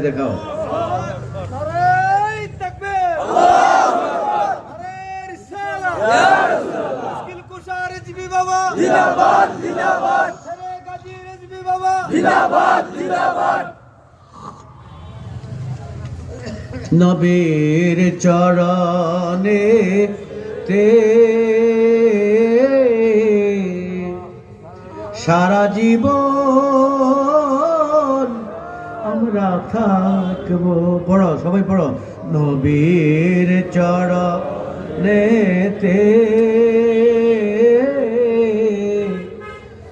দেখাও। নবীর চরণে তে সারা জীবন থাকব। পড়ো, সবাই পড়ো। নবীর চরণেতে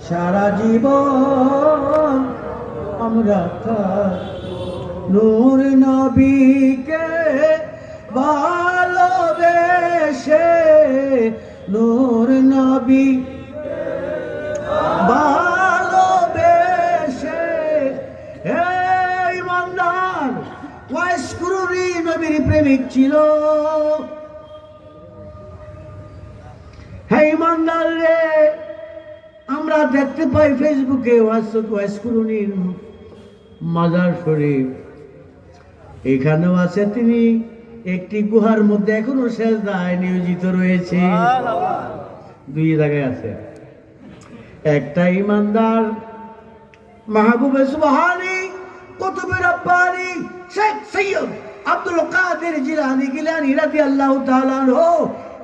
সারা জীবন আমরা থাকব। নূর নবীকে ভালোবেসে নূর নবী প্রেমিক ছিল। হে ইমানদার রে, আমরা দেখতে পাই ফেসবুকে ওয়াইস ওয়াইস কুরুনির মাজার শরীফ। এখানেও আছে তিনি, একটি গুহার মধ্যে এখনও শেষ দায় নিয়োজিত রয়েছে। দুই জায়গায় আছে। একটা ইমানদার, মাহবুবে সুবহানি কুতুবে রব্বানি শেখ সৈয়দ রাদিয়াল্লাহু তাআলা আনহু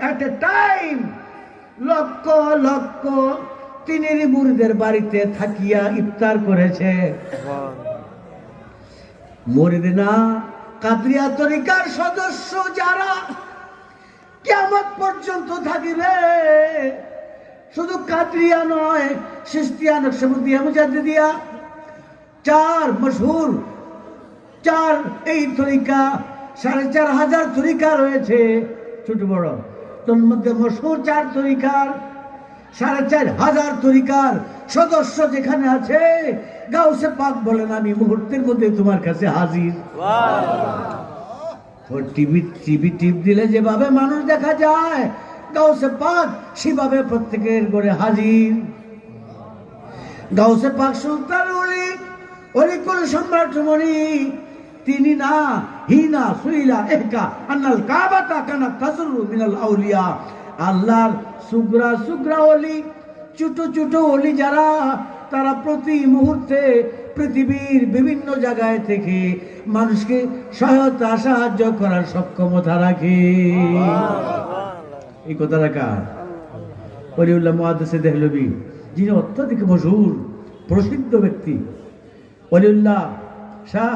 এট এ টাইম লক্ষ লক্ষ তিনের মুরিদের বাড়িতে থাকিয়া ইফতার করেছে। কাদরিয়া তরিকার সদস্য যারা কেমন পর্যন্ত থাকিবে, শুধু কাদরিয়া নয়, সিস্তিয়া নকশবন্দিয়া মুজাদ্দিদিয়া, চার মশহুর, চার এই তরিকা সাড়ে চার হাজার তরিকা রয়েছে ছোট বড়। তোর মধ্যে মশহুর চার তরিকার সাড়ে চার হাজার তরিকার সদস্য যেখানে আছে গাউসে পাক বলেন আমি মুহূর্তের মধ্যে তোমার কাছে হাজির। টিভি টিভি টিপ দিলে যেভাবে মানুষ দেখা যায় গাউসে পাক সেভাবে প্রত্যেকের ঘরে হাজির। গাউসে পাক সুলতান অলি অলিকুল সম্রাট মণি তিনি না, হিনা, সুইলা, এহকা, আন্নাল কাবাতা কানা তাজরু মিনাল আউলিয়া। আল্লাহর সুগ্রা সুগ্রা অলি, ছোট ছোট অলি যারা, তারা প্রতি মুহূর্তে পৃথিবীর বিভিন্ন জায়গায় থেকে মানুষকে সহায়তা, সাহায্য করার সক্ষমতা রাখে। এই কথাটা কার অলিউল্লাহ মহাদেশে দেহলবি, যিনি অত্যধিক মশহুর, প্রসিদ্ধ ব্যক্তি অলিউল্লাহ শাহ